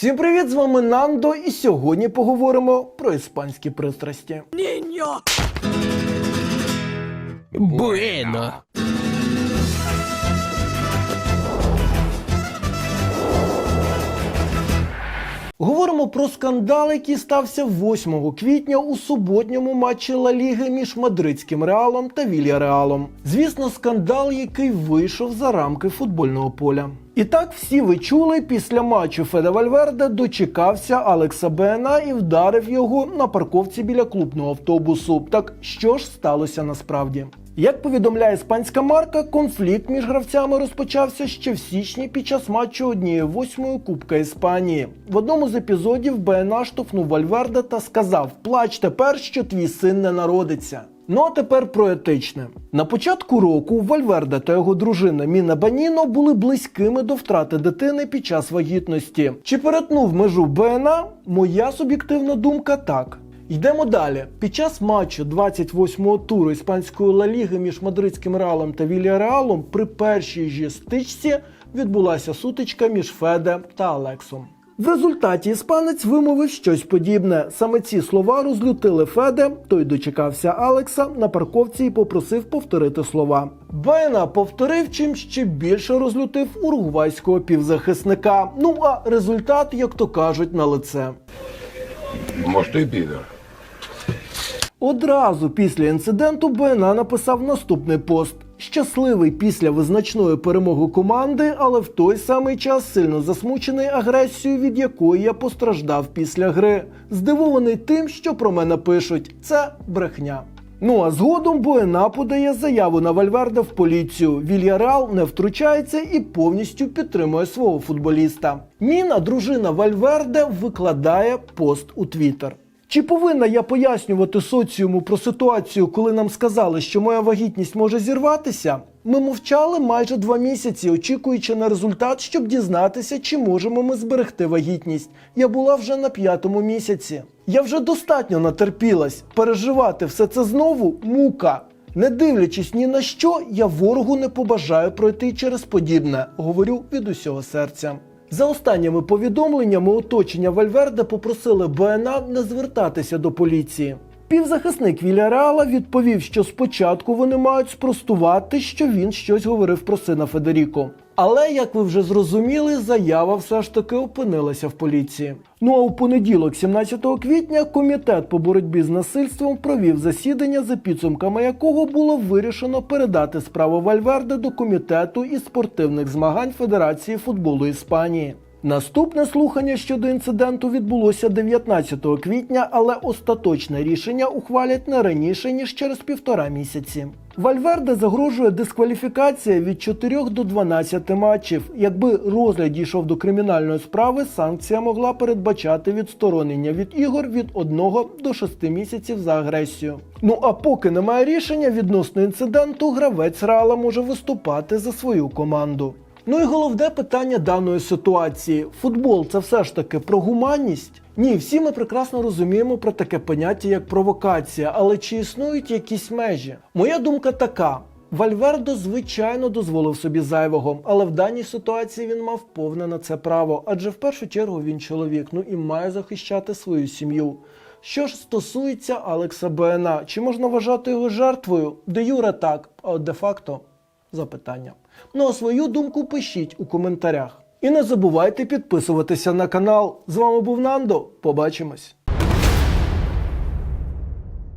Всім привіт! З вами Нандо, і сьогодні поговоримо про іспанські пристрасті. Bueno. Говоримо про скандал, який стався 8 квітня у суботньому матчі Ла Ліги між мадридським реалом та Вільяреалом. Звісно, скандал, який вийшов за рамки футбольного поля. І так всі ви чули, після матчу Феде Вальверде дочекався Алекса Бена і вдарив його на парковці біля клубного автобусу. Так що ж сталося насправді? Як повідомляє іспанська марка, конфлікт між гравцями розпочався ще в січні під час матчу однієї восьмої Кубка Іспанії. В одному з епізодів БНА штовхнув Вальверде та сказав: Плач тепер, що твій син не народиться. Ну а тепер про етичне. На початку року Вальверде та його дружина Міна Баніно були близькими до втрати дитини під час вагітності. Чи перетнув межу БНА? Моя суб'єктивна думка так. Йдемо далі. Під час матчу 28-го туру іспанської Ла Ліги між мадридським реалом та Вільяреалом при першій же стичці відбулася сутичка між Феде та Алексом. В результаті іспанець вимовив щось подібне. Саме ці слова розлютили Феде. Той дочекався Алекса на парковці і попросив повторити слова. Бена повторив, чим ще більше розлютив уругвайського півзахисника. Ну а результат, як то кажуть, на лице. Может, и пидор. Одразу після інциденту БНА написав наступний пост. Щасливий після визначної перемоги команди, але в той самий час сильно засмучений агресією, від якої я постраждав після гри. Здивований тим, що про мене пишуть. Це брехня. Ну а згодом Буена подає заяву на Вальверде в поліцію. Вільяреал не втручається і повністю підтримує свого футболіста. Міна, дружина Вальверде, викладає пост у Твіттер. Чи повинна я пояснювати соціуму про ситуацію, коли нам сказали, що моя вагітність може зірватися? Ми мовчали майже два місяці, очікуючи на результат, щоб дізнатися, чи можемо ми зберегти вагітність. Я була вже на п'ятому місяці. Я вже достатньо натерпілась. Переживати все це знову мука. Не дивлячись ні на що, я ворогу не побажаю пройти через подібне. Говорю від усього серця. За останніми повідомленнями оточення Вальверде попросили БНА не звертатися до поліції. Півзахисник Вільяреала відповів, що спочатку вони мають спростувати, що він щось говорив про сина Федеріко. Але, як ви вже зрозуміли, заява все ж таки опинилася в поліції. Ну а у понеділок, 17 квітня, комітет по боротьбі з насильством провів засідання, за підсумками якого було вирішено передати справу Вальверде до комітету із спортивних змагань Федерації футболу Іспанії. Наступне слухання щодо інциденту відбулося 19 квітня, але остаточне рішення ухвалять не раніше ніж через півтора місяці. Вальверде загрожує дискваліфікація від 4 до 12 матчів. Якби розгляд дійшов до кримінальної справи, санкція могла передбачати відсторонення від ігор від 1 до 6 місяців за агресію. Ну а поки немає рішення відносно інциденту, гравець Реала може виступати за свою команду. Ну і головне питання даної ситуації: футбол це все ж таки про гуманність? Ні, всі ми прекрасно розуміємо про таке поняття як провокація, але чи існують якісь межі? Моя думка така. Вальвердо, звичайно, дозволив собі зайвого, але в даній ситуації він мав повне на це право, адже в першу чергу він чоловік, ну і має захищати свою сім'ю. Що ж стосується Алекса Бена, чи можна вважати його жертвою? Де Юре так, а от де-факто запитання. Ну а свою думку пишіть у коментарях. І не забувайте підписуватися на канал. З вами був Нандо. Побачимось!